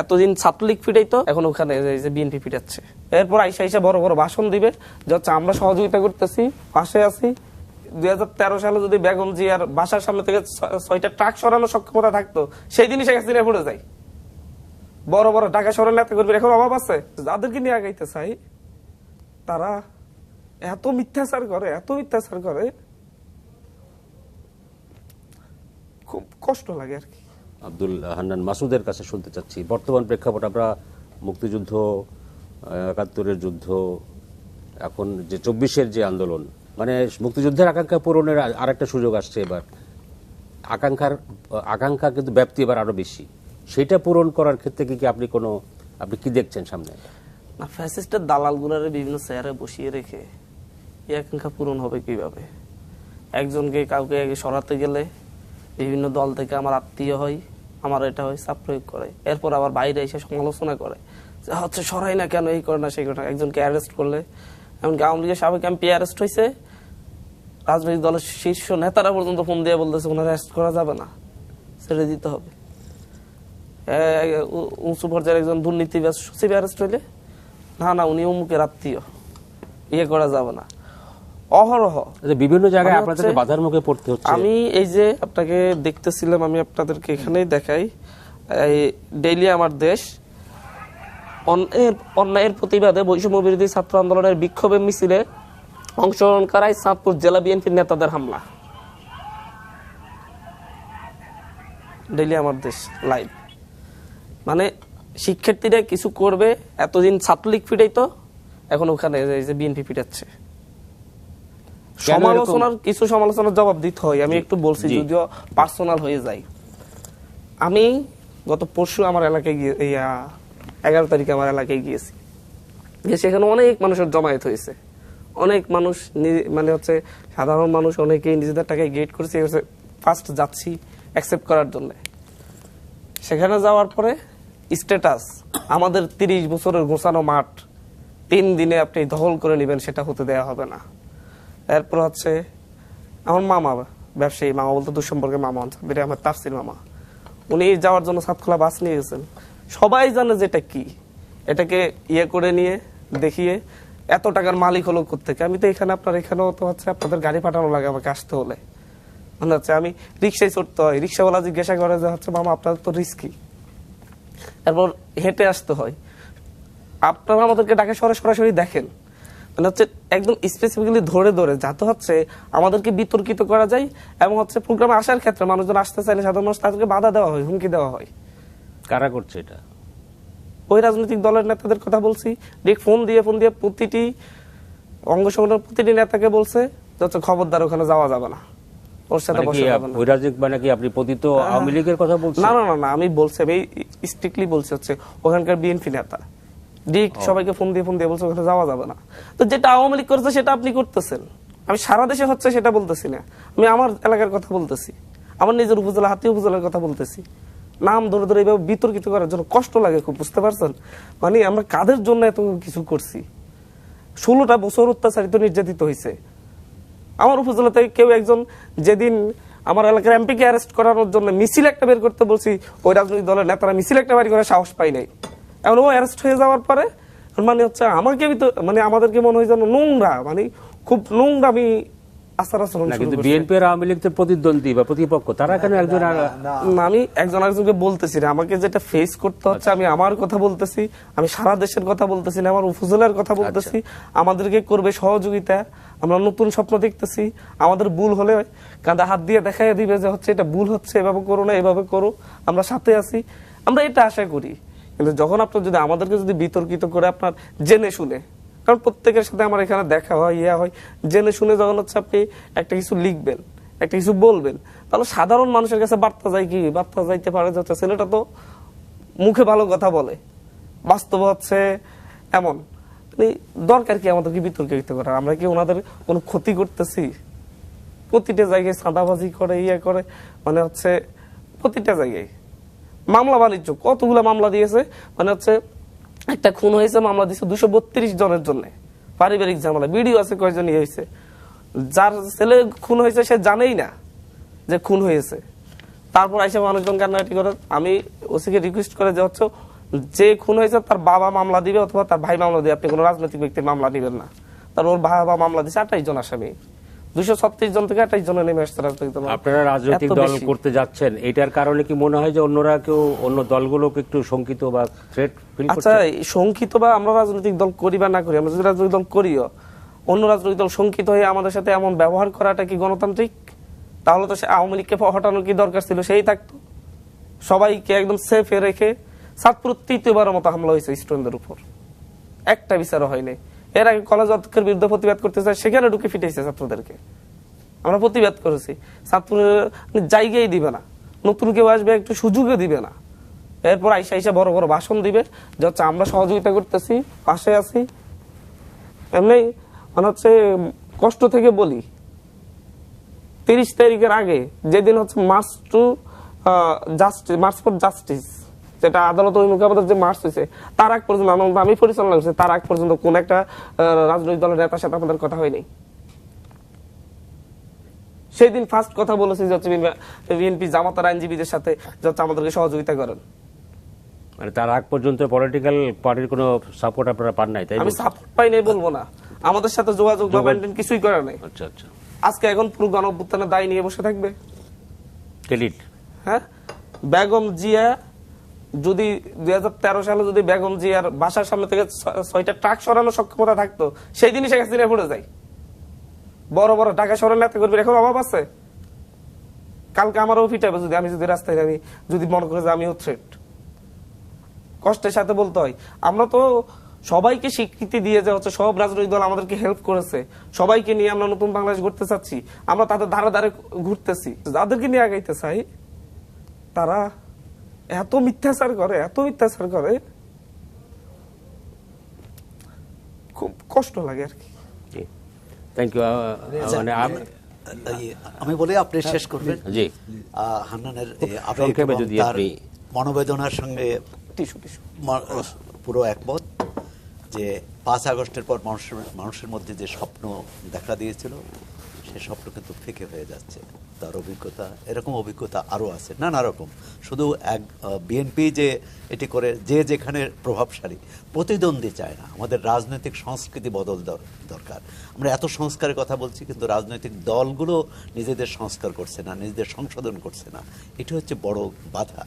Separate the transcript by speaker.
Speaker 1: এতদিন ছাত্রলীগ ফিটাইতো এখন ওখানে বিএনপি ফিটাচ্ছে এরপর আইসা আইসা বড় বড় ভাষণ দিবে যে হচ্ছে আমরা সহযোগিতা করতেছি, পাশে আছি। দুই হাজার তেরো সালে যদি বেগম আর বাসার সামনে থেকে ছয়টা ট্রাক সরানোর সক্ষমতা থাকতো, সেই দিনই শেখ হাসিনা পড়ে যায়। বড় বড় ঢাকা শহরের নেতা করবে এখন অভাব আছে, যাদেরকে নিয়ে আগাইতে চাই, তারা এত মিথ্যাচার করে, এত মিথ্যাচার করে, খুব কষ্ট লাগে আর কি।
Speaker 2: আব্দুল হান্নান মাসুদের কাছে শুনতে চাচ্ছি। বর্তমান প্রেক্ষাপট, আমরা মুক্তিযুদ্ধ একাত্তরের যুদ্ধ, এখন যে চব্বিশের যে আন্দোলন মানে মুক্তিযুদ্ধের আকাঙ্ক্ষা পূরণের আর- আরেকটা সুযোগ আসছে এবার। আকাঙ্ক্ষার, আকাঙ্ক্ষা কিন্তু ব্যাপ্তি এবার আরও বেশি। সেটা পূরণ করার ক্ষেত্রে কি কি আপনি কোনো, আপনি কি দেখছেন সামনে?
Speaker 1: না, ফ্যাসিস্টের দালাল গুলারে বিভিন্ন চেয়ারে বসিয়ে রেখে এই আকাঙ্ক্ষা পূরণ হবে কীভাবে? একজনকে কাউকে সরাতে গেলে বিভিন্ন দল থেকে আমার আত্মীয় হয়। আমার এটা হয় চাপ প্রয়োগ করে। এরপর আবার বাইরে এসে সমালোচনা করে। যে, হচ্ছে, সরাই না কেন, এই করে না, সেই করে না। একজনকে অ্যারেস্ট করলে। এমনকি আওয়ামী লীগের সাবেক এমপি অ্যারেস্ট হয়েছে রাজনৈতিক দলের শীর্ষ নেতারা পর্যন্ত ফোন দিয়ে বলতেছে, ওনার অ্যারেস্ট করা যাবে না। ছেড়ে দিতে হবে। উঁচু পর্যায়ের একজন দুর্নীতিবাজ সচিব অ্যারেস্ট হইলে, না না, উনি অমুকের আত্মীয়। ইয়ে করা যাবে না। অহরহ।
Speaker 2: বিভিন্ন জায়গায়
Speaker 1: মানে
Speaker 2: বাধার মুখে পড়তে হচ্ছে।
Speaker 1: আমি এই যে আপনাকে দেখতেছিলাম আমি আপনাদেরকে এখানেই দেখাই। ডেইলি আমার দেশ। অন্যায়ের প্রতিবাদে বৈষম্য বিরোধী ছাত্র আন্দোলনের বিক্ষোভের মিছিলে অংশগ্রহণ করায় চাঁদপুর জেলা বিএনপির নেতাদের হামলা। ডেইলি আমার দেশ লাইভ। মানে শিক্ষার্থীরা কিছু করবে এতদিন ছাত্রলীগ ফিটাইতো এখন ওখানে যে বিএনপি ফিটাচ্ছে? সমালোচনার কিছু সমালোচনার জবাব দিতে হয়। আমি একটু বলছি যদিও পার্সোনাল হয়ে যায় আমি গত পরশু আমার এলাকায় গিয়ে এগারো তারিখে আমার এলাকায় গিয়েছি। যে সেখানে অনেক মানুষের জমায়েত হয়েছে। অনেক মানুষ মানে হচ্ছে সাধারণ মানুষ অনেকেই নিজেদের টাকায় গেট করেছে। ফার্স্ট যাচ্ছি অ্যাকসেপ্ট করার জন্য। সেখানে যাওয়ার পরে স্ট্যাটাস আমাদের তিরিশ বছরের গোছানো মাঠ তিন দিনে আপনি দখল করে নেবেন সেটা হতে দেওয়া হবে না। এরপর হচ্ছে, আমার মামা, ব্যবসায়ী মামা বলতে দুঃসম্পর্কে মামা বেরে আমার তাফসির মামা। উনি যাওয়ার জন্য সাতখোলা বাস নিয়ে গেছেন। সবাই জানে যে এটা কি। এটাকে ইয়ে করে নিয়ে, দেখিয়ে, এত টাকার মালিক হলো থেকে আমি তো এখানে আপনার, এখানেও তো হচ্ছে আপনাদের গাড়ি পাঠানো লাগে আমাকে আসতে হলে। মনে হচ্ছে আমি রিক্সায় চড়তে হয়, রিক্সাওয়ালা জিজ্ঞাসা করে যে হচ্ছে, মামা, আপনার তো রিস্কি। এরপর হেঁটে আসতে হয়। আপনারা আমাদেরকে ডাকে সরে সরাসরি দেখেন। মানে হচ্ছে একদম স্পেসিফিক্যালি ধরে ধরে যাতে হচ্ছে আমাদেরকে বিতর্কিত করা যায় এবং হচ্ছে প্রোগ্রামে আসার ক্ষেত্রে মানুষজন আসতে চাইলে সাধারণ মানুষ তাদেরকে বাধা দেওয়া হয় হুমকি দেওয়া হয়।
Speaker 2: কারা করছে এটা?
Speaker 1: ওই রাজনৈতিক দলের নেতাদের কথা বলছি। ডিরেক্ট ফোন দিয়ে ফোন দিয়ে প্রতিটি অঙ্গ সংগঠনের প্রতিটি নেতাকে বলছে হচ্ছে খবরদার ওখানে যাওয়া যাবে না। ওর সাথে
Speaker 2: মানে
Speaker 1: বসা যাবে না।
Speaker 2: মানে কি আপনি পতিত আওয়ামী লীগের কথা বলছেন?
Speaker 1: না না না না আমি বলছি আমি স্ট্রিক্টলি বলছি হচ্ছে ওখানকার বিএনপি নেতা। ডিক সবাইকে ফোন দিয়ে ফোন দিয়ে বলছে ওখানে যাওয়া যাবে না। তো যেটা আওয়ামী লীগ করছে সেটা আপনি করতেছেন। আমি সারা দেশে হচ্ছে সেটা বলতেছি না। আমি আমার এলাকার কথা বলতেছি। আমার নিজের উপজেলা হাতি উপজেলার কথা বলতেছি। নাম ধরে ধরে এইভাবে বিতর্কিত করার জন্য কষ্ট লাগে খুব বুঝতে পারছেন? মানে আমরা কাদের জন্য এত কিছু করছি? ষোলোটা বছর অত্যাচারিত নির্যাতিত হয়েছে আমার উপজেলাতে কেউ একজন যেদিন আমার এলাকার এমপিকে অ্যারেস্ট করানোর জন্য মিছিল একটা বের করতে বলছি ওই রাজনৈতিক দলের নেতারা মিছিল একটা বাড়ি করে সাহস পাই নাই। এখন ও অ্যারেস্ট হয়ে যাওয়ার পরে মানে হচ্ছে আমাকে তো মানে আমাদেরকে মনে হয় যেন নোংরা মানে খুব নোংরা আমি
Speaker 2: কিন্তু
Speaker 1: করছি।
Speaker 2: বিএনপি আর আওয়ামী লীগ তো প্রতিদ্বন্দ্বী বা প্রতিপক্ষ তারা কেন একজন
Speaker 1: আমি একজন আরেকজনকে বলতেছি না আমাকে যেটা ফেস করতে হচ্ছে আমি আমার কথা বলতেছি আমি সারা দেশের কথা বলতেছি না আমার উপজেলার কথা বলতেছি আমাদেরকে করবে সহযোগিতা আমরা নতুন স্বপ্ন দেখতেছি আমাদের ভুল হলে কাঁধে হাত দিয়ে দেখাই দিবে যে হচ্ছে এটা ভুল হচ্ছে এভাবে করো না এভাবে করো আমরা সাথে আছি আমরা এটা আশা করি। কিন্তু যখন আপনার যদি আমাদেরকে যদি বিতর্কিত করে আপনার জেনে শুনে, কারণ প্রত্যেকের সাথে আমার এখানে দেখা হয়, ইয়া হয়, জেনে শুনে যখন হচ্ছে আপনি একটা কিছু লিখবেন, একটা কিছু বলবেন, তাহলে সাধারণ মানুষের কাছে বার্তা যায় কি? বার্তা যাইতে পারে যে হচ্ছে ছেলেটা তো মুখে ভালো কথা বলে। বাস্তব হচ্ছে এমন। মানে দরকার কি আমাদেরকে বিতর্কিত করার আমরা কি ওনাদের কোনো ক্ষতি করতেছি? প্রতিটা জায়গায় সাদাবাজি করে ইয়ে করে মানে হচ্ছে প্রতিটা জায়গায়। মামলা বাণিজ্য, কতগুলো মামলা দিয়েছে? মানে হচ্ছে, একটা খুন হয়েছে, মামলা দিয়েছে দুশো বত্রিশ জনের জন্য। পারিবারিক ঝামেলা ভিডিও আছে কয়জন ইয়ে হয়েছে। যার ছেলে খুন হয়েছে, সে জানেই না যে খুন হয়েছে। তারপর আইসা মানুষজন কান্নাকাটি করে, আমি ওসিকে রিকোয়েস্ট করে যে হচ্ছে, যে খুন হয়েছে, তার বাবা মামলা দিবে, অথবা তার ভাই মামলা দিবে। আপনি কোনো রাজনৈতিক ব্যক্তির মামলা দিবেন না। তার ওর বাবা মামলা দিচ্ছে আঠাইশ জন আসামি। দুইশো ছত্রিশ জন থেকে আঠাইশ জনে নেমে আসছে রাজনৈতিক দল।
Speaker 2: আপনারা রাজনৈতিক দল করতে যাচ্ছেন এটার কারণে কি মনে হয় যে অন্যরা কেউ অন্য দলগুলোকে একটু শঙ্কিত বা থ্রেট
Speaker 1: আচ্ছা শঙ্কিত বা আমরা রাজনৈতিক দল করি বা না করি আমরা যদি রাজনৈতিক দল করিও অন্য রাজনৈতিক দল শঙ্কিত হয়ে আমাদের সাথে এমন ব্যবহার করাটা কি গণতান্ত্রিক? তাহলে তো সে আওয়ামী লীগকে হটানোর কি দরকার ছিল? সেই থাকতো। সবাইকে একদম সেফে রেখে সাতপুর তৃতীয়বারের মতো হামলা হয়েছে স্টুডেন্টদের উপর। একটা বিচারও হয়নি। এর আগে কলেজ অধ্যক্ষের বিরুদ্ধে প্রতিবাদ করতে চায় সেখানে ঢুকে ফিটেছে ছাত্রদেরকে। আমরা প্রতিবাদ করেছি। ছাত্রের জায়গায় দিবে না। নতুন কেউ আসবে, একটু সুযোগও দিবে না। এরপর আইসা আইসা বড় বড় ভাষণ দিবে, যে হচ্ছে আমরা সহযোগিতা করতেছি, পাশে আছি। এমনি মানে হচ্ছে কষ্ট থেকে বলি, তিরিশ তারিখের আগে যেদিন হচ্ছে march to justice march for justice যেটা আদালত অভিমুখে আমাদের যে মার্চ হয়েছে তার আগ পর্যন্ত আমি পরিচালনা করছি তার আগ পর্যন্ত কোন একটা রাজনৈতিক দলের নেতার সাথে আমাদের কথা হয়নি। সেই দিন ফার্স্ট কথা বলেছি যে হচ্ছে বিএনপি জামাতার আইনজীবীদের সাথে যে হচ্ছে আমাদেরকে সহযোগিতা করেন।
Speaker 2: মানে তার আগ পর্যন্ত পলিটিক্যাল পার্টির কোনো সাপোর্ট আপনারা পান নাই তাই
Speaker 1: আমি সাপোর্ট পাই নাই বলব না। আমাদের সাথে যোগাযোগ বা কিছুই করে নাই।
Speaker 2: আচ্ছা আচ্ছা।
Speaker 1: আজকে এখন পুরো গণ অভ্যুত্থানের দায় নিয়ে বসে থাকবে।
Speaker 2: ডিলিট
Speaker 1: হ্যাঁ? বেগম জিয়া যদি দুই হাজার তেরো সালে যদি বেগম জিয়ার বাসার সামনে থেকে ছয়টা ট্রাক সরানোর সক্ষমতা থাকতো, সেই দিনই শেখ হাসিনা পড়ে যায়। বড় বড় ঢাকা শহরের নেতা করবি এখন অভাব আছে। কালকে আমারও ফিট হবে যদি আমি যদি রাস্তায় আমি যদি মনে করে যে আমিও থ্রেট কষ্টের সাথে বলতে হয়, আমরা তো সবাইকে স্বীকৃতি দিয়ে যে হচ্ছে সব রাজনৈতিক দল আমাদেরকে হেল্প করেছে, সবাইকে নিয়ে আমরা নতুন বাংলাদেশ গড়তে চাচ্ছি, আমরা তাদের ধারে ধারে ঘুরতেছি। যাদেরকে নিয়ে আগাইতে চাই, তারা এত মিথ্যাচার করে এত মিথ্যাচার করে খুব কষ্ট লাগে আর কি।
Speaker 2: থ্যাংক ইউ মানে আমি
Speaker 3: বলি আপনি শেষ করবেন।
Speaker 2: জি।
Speaker 3: হান্নানের
Speaker 2: সংক্ষেপে যদি আপনি-
Speaker 3: মনোবেদনার সঙ্গে
Speaker 1: টিস্যু টিস্যু।
Speaker 3: পুরো একমত যে পাঁচ আগস্টের পর মানুষের মানুষের মধ্যে যে স্বপ্ন দেখা দিয়েছিল সে স্বপ্ন কিন্তু ফিকে হয়ে যাচ্ছে। তার অভিজ্ঞতা, এরকম অভিজ্ঞতা আরও আছে, নানা রকম। শুধু এক বিএনপি যে এটি করে, যে যেখানে প্রভাবশালী, প্রতিদ্বন্দ্বী চায় না। আমাদের রাজনৈতিক সংস্কৃতি বদল দর- দরকার। আমরা এত সংস্কারের কথা বলছি, কিন্তু রাজনৈতিক দলগুলো নিজেদের সংস্কার করছে না, নিজেদের সংশোধন করছে না। এটি হচ্ছে বড় বাধা।